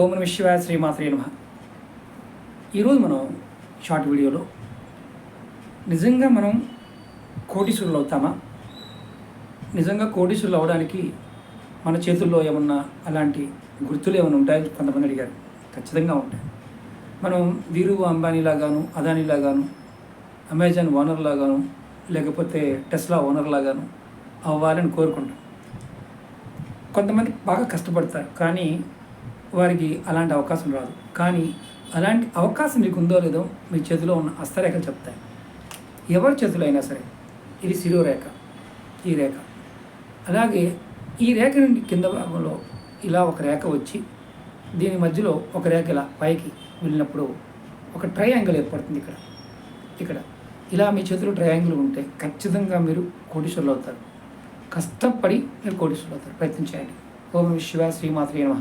ఓం నమ శివాయ శ్రీమాత్రే నమ. ఈరోజు మనం షార్ట్ వీడియోలో నిజంగా మనం కోటీశ్వరులు అవుతామా? నిజంగా కోటీశ్వరులు అవడానికి మన చేతుల్లో ఏమన్నా అలాంటి గుర్తులు ఏమైనా ఉంటాయని కొంతమంది అడిగారు. ఖచ్చితంగా ఉంటాయి. మనం వీరు అంబానీలాగాను అదానీలాగాను అమెజాన్ ఓనర్లాగాను లేకపోతే టెస్లా ఓనర్లాగాను అవ్వాలని కోరుకుంటాం. కొంతమంది బాగా కష్టపడతారు. కానీ వారికి అలాంటి అవకాశం రాదు. కానీ అలాంటి అవకాశం మీకు ఉందో లేదో మీ చేతిలో ఉన్న హస్తరేఖలు చెప్తాయి. ఎవరి చేతిలో అయినా సరే ఇది శిరో రేఖ ఈ రేఖ. అలాగే ఈ రేఖ నుండి కింద భాగంలో ఇలా ఒక రేఖ వచ్చి దీని మధ్యలో ఒక రేఖ ఇలా పైకి వెళ్ళినప్పుడు ఒక ట్రయాంగిల్ ఏర్పడుతుంది ఇక్కడ. ఇక్కడ. ఇలా మీ చేతిలో ట్రయాంగిల్ ఉంటే ఖచ్చితంగా మీరు కోటీశ్వరులు అవుతారు. కష్టపడి మీరు కోటీశ్వరులు అవుతారు. ప్రయత్నం చేయండి. ఓం శివ శ్రీమాత్రి నమ.